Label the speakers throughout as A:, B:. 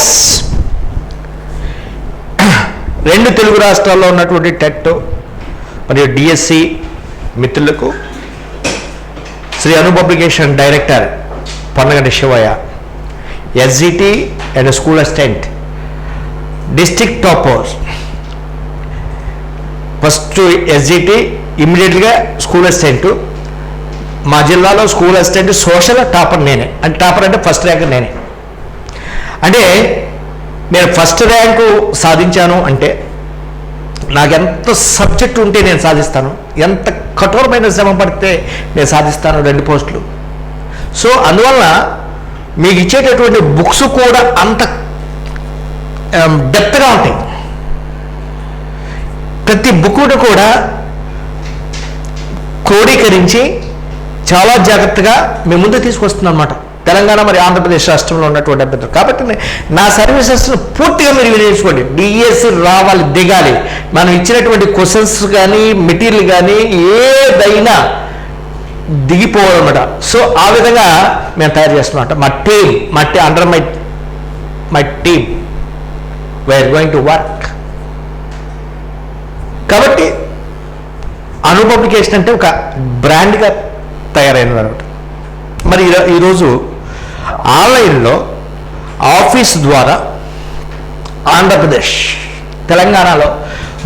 A: Yes. రెండు తెలుగు రాష్ట్రాల్లో ఉన్నటువంటి టెట్ మరియు డిఎస్సి మిత్రులకు Shri Anu publication director Ponnaganti Sivayya SGT and school assistant district toppers. First SGT ఇమ్మీడియట్గా స్కూల్ అసిస్టెంట్. మా జిల్లాలో స్కూల్ అసిస్టెంట్ సోషల్ టాపర్ నేనే. అంటే టాపర్ అంటే ఫస్ట్ ర్యాంక్ నేనే. అంటే నేను ఫస్ట్ ర్యాంకు సాధించాను అంటే నాకు ఎంత సబ్జెక్ట్ ఉంటే నేను సాధిస్తాను ఎంత కఠోరమైన శ్రమ పడితే నేను సాధిస్తాను రెండు పోస్టులు. సో అందువల్ల మీకు ఇచ్చేటటువంటి బుక్స్ కూడా అంత డెప్త్గా ఉంటాయి. ప్రతి బుక్కును కూడా క్రోడీకరించి చాలా జాగ్రత్తగా మీ ముందు తీసుకొస్తుంది అనమాట తెలంగాణ మరి ఆంధ్రప్రదేశ్ రాష్ట్రంలో ఉన్నటువంటి అభ్యర్థులు. కాబట్టి నా సర్వీసెస్ పూర్తిగా మీరు వినియోగించుకోండి. డిఎస్సి రావాలి దిగాలి. మనం ఇచ్చినటువంటి క్వశ్చన్స్ కానీ మెటీరియల్ కానీ ఏదైనా దిగిపోవాలన్నమాట సో ఆ విధంగా మేము తయారు చేస్తున్నాం మా టీమ్ మా tea under my my team we are going to work కాబట్టి అను పబ్లికేషన్ అంటే ఒక బ్రాండ్గా తయారైనది అనమాట మరి ఈరోజు ఆన్లైన్లో ఆఫీస్ ద్వారా ఆంధ్రప్రదేశ్ తెలంగాణలో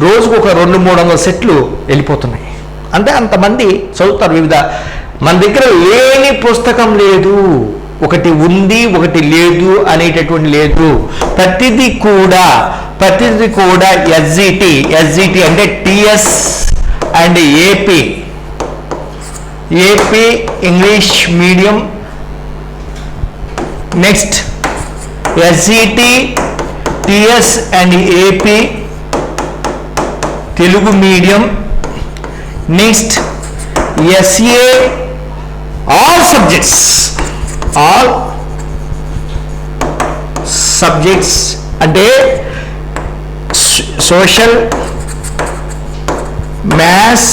A: రోజుకు ఒక రెండు మూడు వందల సెట్లు వెళ్ళిపోతున్నాయి. అంటే అంతమంది చదువుతారు వివిధ. మన దగ్గర లేని పుస్తకం లేదు. ఒకటి ఉంది ఒకటి లేదు అనేటటువంటి లేదు. ప్రతిదీ కూడా ప్రతిదీ కూడా ఎస్జిటి ఎస్జిటి అంటే TS and AP AP English medium next SGT TS and AP Telugu medium next SA all subjects all subjects అంటే social maths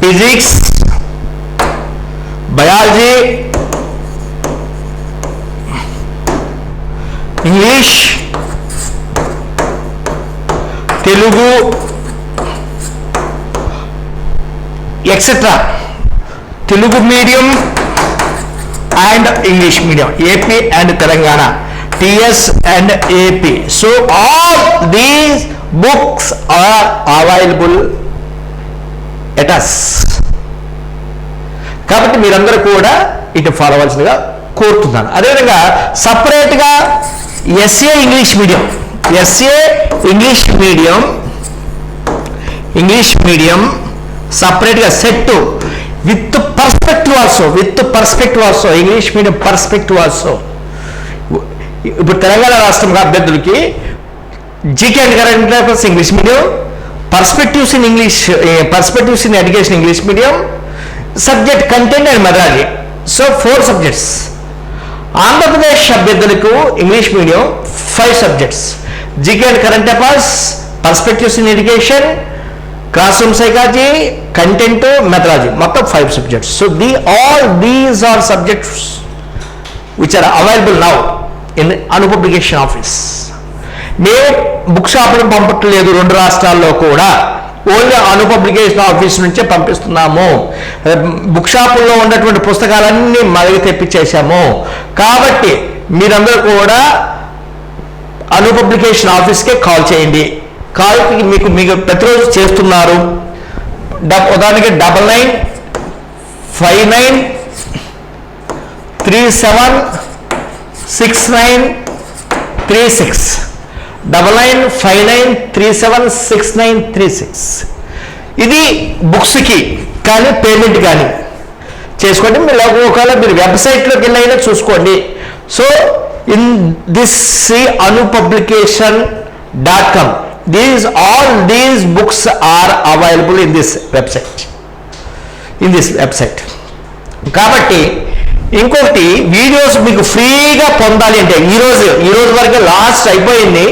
A: physics biology English Telugu etcetera Telugu medium and English medium. AP and Telangana. TS and AP. So all these books are available at us కాబట్టి మీరందరూ కూడా ఇటు follow అవ్వాల్సిందిగా కోరుతున్నాను. అదేవిధంగా సపరేట్గా SA English medium SA English medium English medium సపరేట్గా set with perspective also with perspective also English medium perspective also ఇప్పుడు తెలంగాణ రాష్ట్రం అభ్యర్థులకి GK and current English medium perspectives in English perspectives in education English medium subject content and methodology so four subjects Andhra Pradesh అభ్యర్థులకు English medium five subjects GK and current affairs perspectives in education classroom psychology content methodology మొత్తం five subjects so the all these are subjects which are available now in Anu publication office మేము book షాపులను పంపట్లేదు రెండు రాష్ట్రాల్లో కూడా. Only Anu publication office నుంచే పంపిస్తున్నాము. Book షాపుల్లో ఉన్నటువంటి పుస్తకాలన్నీ మళ్ళీ తెప్పించేశాము. కాబట్టి మీరందరూ కూడా అను పబ్లికేషన్ ఆఫీస్కే కాల్ చేయండి. కాల్కి మీకు మీకు ప్రతిరోజు చేస్తున్నారు. డబ్ ఉదాహరణకి double nine five nine three seven six nine three six. Double nine five nine three seven six nine three six. ఇది బుక్స్కి కానీ పేమెంట్ కానీ చేసుకోండి. మీరు ఒకవేళ మీరు వెబ్సైట్లోకి వెళ్ళి అయినా చూసుకోండి. So in this C Anu publication dot com. These all these books are available in this website in this website కాబట్టి ఇంకొకటి వీడియోస్ మీకు ఫ్రీగా పొందాలి అంటే ఈరోజు ఈరోజు వరకు లాస్ట్ అయిపోయింది.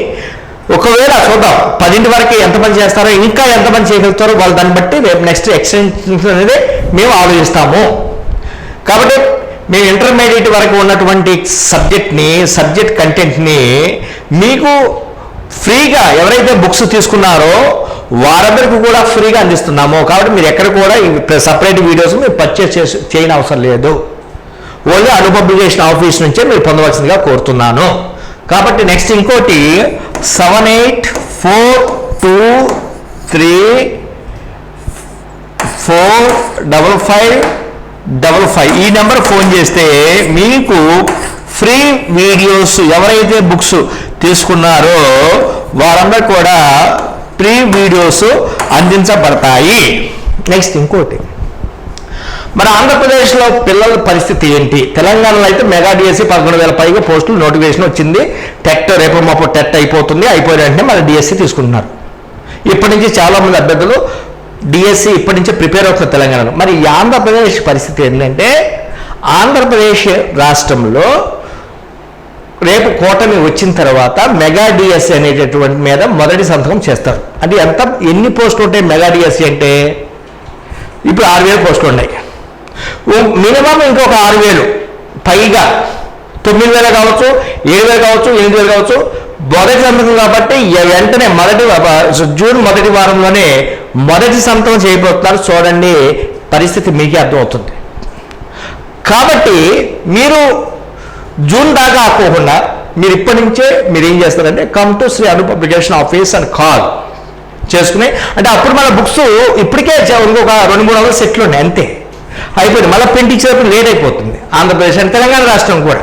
A: ఒకవేళ చూద్దాం పదింటి వరకు ఎంతమంది చేస్తారో ఇంకా ఎంతమంది చేయగలుగుతారో వాళ్ళు దాన్ని బట్టి రేపు నెక్స్ట్ ఎక్స్టెన్షన్ అనేది మేము ఆలోచిస్తాము. కాబట్టి మేము ఇంటర్మీడియట్ వరకు ఉన్నటువంటి సబ్జెక్ట్ని సబ్జెక్ట్ కంటెంట్ని మీకు ఫ్రీగా ఎవరైతే బుక్స్ తీసుకున్నారో వారందరికీ కూడా ఫ్రీగా అందిస్తున్నాము. కాబట్టి మీరు ఎక్కడ కూడా సపరేట్ వీడియోస్ మీరు పర్చేస్ చేసి చేయని అవసరం లేదు. ఓన్లీ అను పబ్లికేషన్ ఆఫీస్ నుంచే మీరు పొందవలసిందిగా కోరుతున్నాను. కాబట్టి నెక్స్ట్ ఇంకోటి seven eight four two three four double five double five ఈ నెంబర్ ఫోన్ చేస్తే మీకు ఫ్రీ వీడియోస్ ఎవరైతే బుక్స్ తీసుకున్నారో వారందరూ కూడా ఫ్రీ వీడియోస్ అందించబడతాయి. నెక్స్ట్ ఇంకోటి. మరి ఆంధ్రప్రదేశ్లో పిల్లల పరిస్థితి ఏంటి? తెలంగాణలో అయితే మెగా డిఎస్సి పదకొండు వేల పైగా పోస్టులు నోటిఫికేషన్ వచ్చింది. టెట్ రేపు మాపు టెట్ అయిపోతుంది. అయిపోయిన వెంటనే మన డిఎస్సి తీసుకుంటున్నారు. ఇప్పటి నుంచి చాలా మంది అభ్యర్థులు డిఎస్సి ఇప్పటి నుంచే ప్రిపేర్ అవుతున్నారు తెలంగాణలో. మరి ఆంధ్రప్రదేశ్ పరిస్థితి ఏంటంటే ఆంధ్రప్రదేశ్ రాష్ట్రంలో రేపు కూటమి వచ్చిన తర్వాత మెగా డిఎస్సి అనేటటువంటి మీద మొదటి సంతకం చేస్తారు. అంటే ఎంత ఎన్ని పోస్టులు ఉంటాయి మెగా డిఎస్సి అంటే? ఇప్పుడు ఆరు వేల పోస్టులు ఉన్నాయి. మినిమం ఇంకొక ఆరు వేలు. పైగా తొమ్మిది వేలు కావచ్చు ఏడు వేలు కావచ్చు ఎనిమిది వేలు కావచ్చు. మొదటి సంతకం కాబట్టి వెంటనే మొదటి జూన్ మొదటి వారంలోనే మొదటి సంతకం చేయబోతున్నారు. చూడండి పరిస్థితి మీకే అర్థమవుతుంది. కాబట్టి మీరు జూన్ దాకా ఆకోకుండా మీరు ఇప్పటి నుంచే మీరు ఏం చేస్తారంటే come to Shri Anu publication office and call చేసుకుని అంటే అప్పుడు మన బుక్స్ ఇప్పటికే ఇంకొక రెండు మూడు వందల సెట్లు ఉన్నాయి అంతే. అయిపోయింది. మళ్ళీ ప్రింట్ ఇచ్చేటప్పుడు లేట్ అయిపోతుంది. ఆంధ్రప్రదేశ్ అండ్ తెలంగాణ రాష్ట్రం కూడా.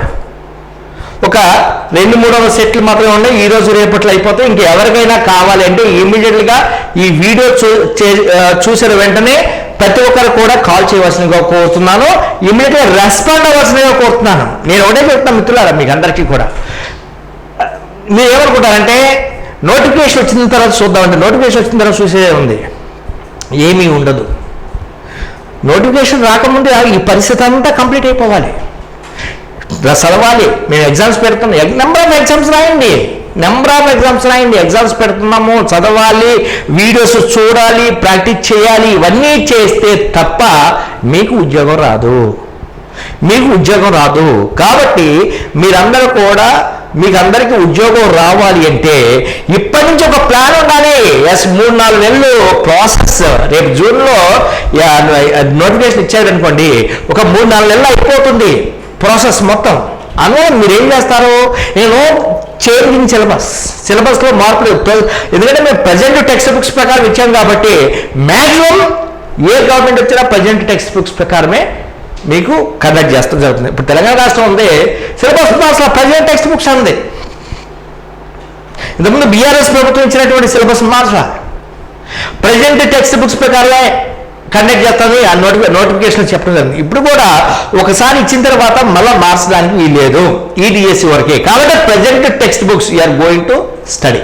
A: ఒక రెండు మూడు వందల సెట్లు మాత్రమే ఉన్నాయి. ఈ రోజు రేపట్లో అయిపోతాయి. ఇంకా ఎవరికైనా కావాలి అంటే ఇమీడియట్గా ఈ వీడియో చూ చే- చూసిన వెంటనే ప్రతి ఒక్కరు కూడా కాల్ చేయవలసిందిగా కోరుతున్నాను. ఇమీడియట్గా రెస్పాండ్ అవ్వాల్సిందిగా కోరుతున్నాను. నేను ఒకటే చెప్తాను మిత్రులారా మీకు అందరికీ కూడా. మీరు ఏమనుకుంటారంటే నోటిఫికేషన్ వచ్చిన తర్వాత చూద్దామంటే నోటిఫికేషన్ వచ్చిన తర్వాత చూసే ఉంది. ఏమీ ఉండదు. నోటిఫికేషన్ రాకముందే ఈ పరిస్థితి అంతా కంప్లీట్ అయిపోవాలి. చదవాలి. మేము ఎగ్జామ్స్ పెడుతున్నాం. నెంబర్ ఆఫ్ ఎగ్జామ్స్ రాయండి. నెంబర్ ఆఫ్ ఎగ్జామ్స్ రాయండి. ఎగ్జామ్స్ పెడుతున్నాము. చదవాలి. వీడియోస్ చూడాలి. ప్రాక్టీస్ చేయాలి. ఇవన్నీ చేస్తే తప్ప మీకు ఉద్యోగం రాదు. మీకు ఉద్యోగం రాదు. కాబట్టి మీరందరూ కూడా మీకు అందరికీ ఉద్యోగం రావాలి అంటే ఇప్పటి నుంచి ఒక ప్లాన్ ఉండాలి. ఎస్ మూడు నాలుగు నెలలు ప్రాసెస్ రేపు జూన్లో నోటిఫికేషన్ ఇచ్చారనుకోండి ఒక మూడు నాలుగు నెలలు అయిపోతుంది ప్రాసెస్ మొత్తం. అందువల్ల మీరేం చేస్తారు? నేను చేంజింగ్ సిలబస్ సిలబస్లో మార్పులు ఎందుకంటే మేము ప్రజెంట్ టెక్స్ట్ బుక్స్ ప్రకారం ఇచ్చాం కాబట్టి మ్యాక్సిమం ఏ గవర్నమెంట్ వచ్చినా ప్రజెంట్ టెక్స్ట్ బుక్స్ ప్రకారమే మీకు కండక్ట్ చేస్తూ జరుగుతుంది. ఇప్పుడు తెలంగాణ రాష్ట్రం ఉంది సిలబస్ అసలు ప్రజెంట్ టెక్స్ట్ బుక్స్ ఉంది. ఇంతకుముందు బీఆర్ఎస్ ప్రభుత్వం ఇచ్చినటువంటి సిలబస్ మార్చా ప్రజెంట్ టెక్స్ట్ బుక్స్ ప్రకారమే కండక్ట్ చేస్తుంది ఆ నోటిఫి నోటిఫికేషన్ చెప్పడం జరిగింది ఇప్పుడు కూడా ఒకసారి ఇచ్చిన తర్వాత మళ్ళీ మార్చడానికి వీల్లేదు. ఈడిఎస్సి వరకే. కాబట్టి present text books you are going to study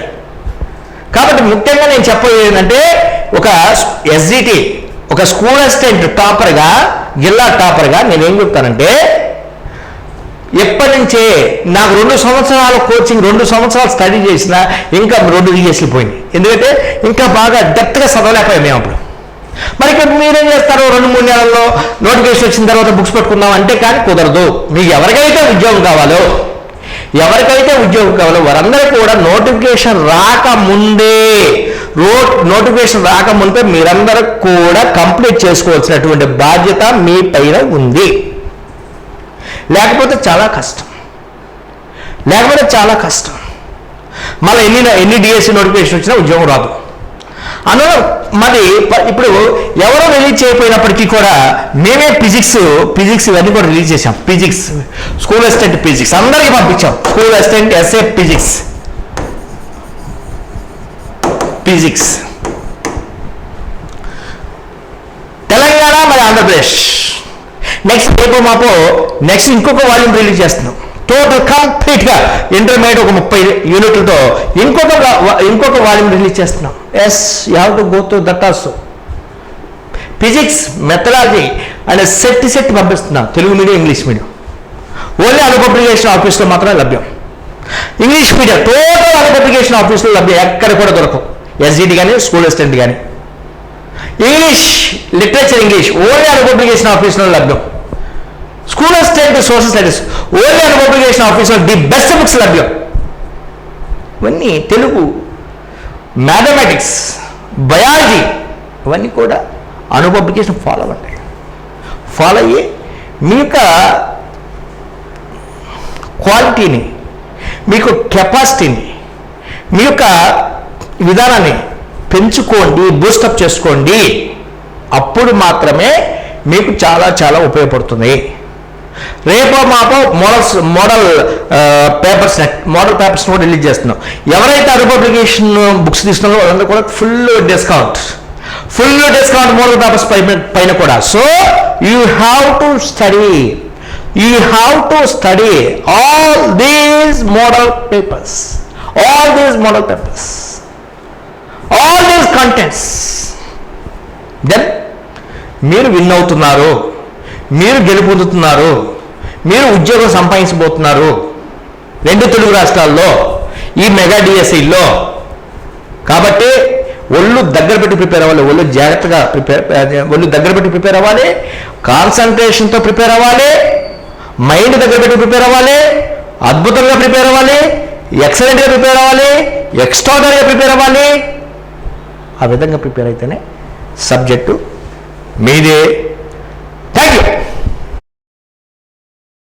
A: కాబట్టి ముఖ్యంగా నేను చెప్పేది ఏంటంటే ఒక ఎస్జిటి ఒక స్కూల్ అసిస్టెంట్ టాపర్గా జిల్లా టాపర్గా నేనేం చెప్తానంటే ఎప్పటి నుంచే నాకు రెండు సంవత్సరాల కోచింగ్ రెండు సంవత్సరాలు స్టడీ చేసిన ఇంకా రెండు రీజెస్లు పోయింది. ఎందుకంటే ఇంకా బాగా డెప్త్గా చదవలేకపోయాం మేము అప్పుడు. మరి ఇక్కడ మీరేం చేస్తారు? రెండు మూడు నెలల్లో నోటిఫికేషన్ వచ్చిన తర్వాత బుక్స్ పెట్టుకుందాం అంటే కానీ కుదరదు. మీకు ఎవరికైతే ఉద్యోగం కావాలో ఎవరికైతే ఉద్యోగం కావాలో వారందరూ కూడా నోటిఫికేషన్ రాకముందే రో నోటిఫికేషన్ రాకముందే మీరందరూ కూడా కంప్లీట్ చేసుకోవాల్సినటువంటి బాధ్యత మీ పైన ఉంది. లేకపోతే చాలా కష్టం. లేకపోతే చాలా కష్టం. మళ్ళీ ఎన్ని ఎన్ని డిఎస్సి నోటిఫికేషన్ వచ్చినా ఉద్యోగం రాదు. అను మరి ఇప్పుడు ఎవరో రిలీజ్ చేయకపోయినప్పటికీ కూడా మేమే ఫిజిక్స్ ఫిజిక్స్ ఇవన్నీ కూడా రిలీజ్ చేసాం ఫిజిక్స్ స్కూల్ అసిస్టెంట్ ఫిజిక్స్ అందరికీ పంపించాం. School assistant SA physics physics Telangana మరి ఆంధ్రప్రదేశ్. నెక్స్ట్ రేపు మాపో నెక్స్ట్ ఇంకొక వాల్యూమ్ రిలీజ్ చేస్తున్నాం. టోటల్ కంప్లీట్గా ఇంటర్మీడియట్ ఒక ముప్పై యూనిట్లతో ఇంకొక ఇంకొక వాల్యూమ్ రిలీజ్ చేస్తున్నాం. Yes you have to go to that also physics methodology and set set పంపిస్తున్నాం. Telugu medium English medium only Anu publication ఆఫీస్లో మాత్రమే లభ్యం. ఇంగ్లీష్ మీడియం టోటల్ అను పబ్లికేషన్ ఆఫీస్లో లభ్యం ఎక్కడ కూడా దొరకవు. ఎస్జిటి కానీ స్కూల్ అసిస్టెంట్ కానీ English literature English only Anu publication ఆఫీస్లో లభ్యం. School of state social studies only and publication officer the best books లభ్యం. ఇవన్నీ తెలుగు మ్యాథమెటిక్స్ బయాలజీ ఇవన్నీ కూడా అను పబ్లికేషన్ ఫాలో అవ్వండి ఫాలో అయ్యి మీ యొక్క క్వాలిటీని మీకు కెపాసిటీని మీ యొక్క విధానాన్ని పెంచుకోండి బూస్టప్ చేసుకోండి. అప్పుడు మాత్రమే మీకు చాలా చాలా ఉపయోగపడుతుంది. రేపో మాపో models model papers model papers కూడా రిలీజ్ చేస్తున్నాం. ఎవరైతే అరు బుక్స్ తీసుకున్నారో వాళ్ళందరూ కూడా full discount. Full discount model papers పైన పైన కూడా. So you have to study you have to study all these model papers all these model papers all these contents then మీరు విన్ అవుతున్నారు. మీరు గెలుపొందుతున్నారు మీరు ఉద్యోగం సంపాదించబోతున్నారు. రెండు తెలుగు రాష్ట్రాల్లో ఈ మెగా డిఎస్సిలో కాబట్టి ఒళ్ళు దగ్గర పెట్టి ప్రిపేర్ అవ్వాలి ఒళ్ళు జాగ్రత్తగా ప్రిపేర్ ఒళ్ళు దగ్గర పెట్టి ప్రిపేర్ అవ్వాలి కాన్సన్ట్రేషన్తో ప్రిపేర్ అవ్వాలి మైండ్ దగ్గర పెట్టి ప్రిపేర్ అవ్వాలి అద్భుతంగా ప్రిపేర్ అవ్వాలి ఎక్సలెంట్గా ప్రిపేర్ అవ్వాలి ఎక్స్ట్రాడనరీగా ప్రిపేర్ అవ్వాలి. ఆ విధంగా ప్రిపేర్ అయితేనే సబ్జెక్టు మీదే Thank you.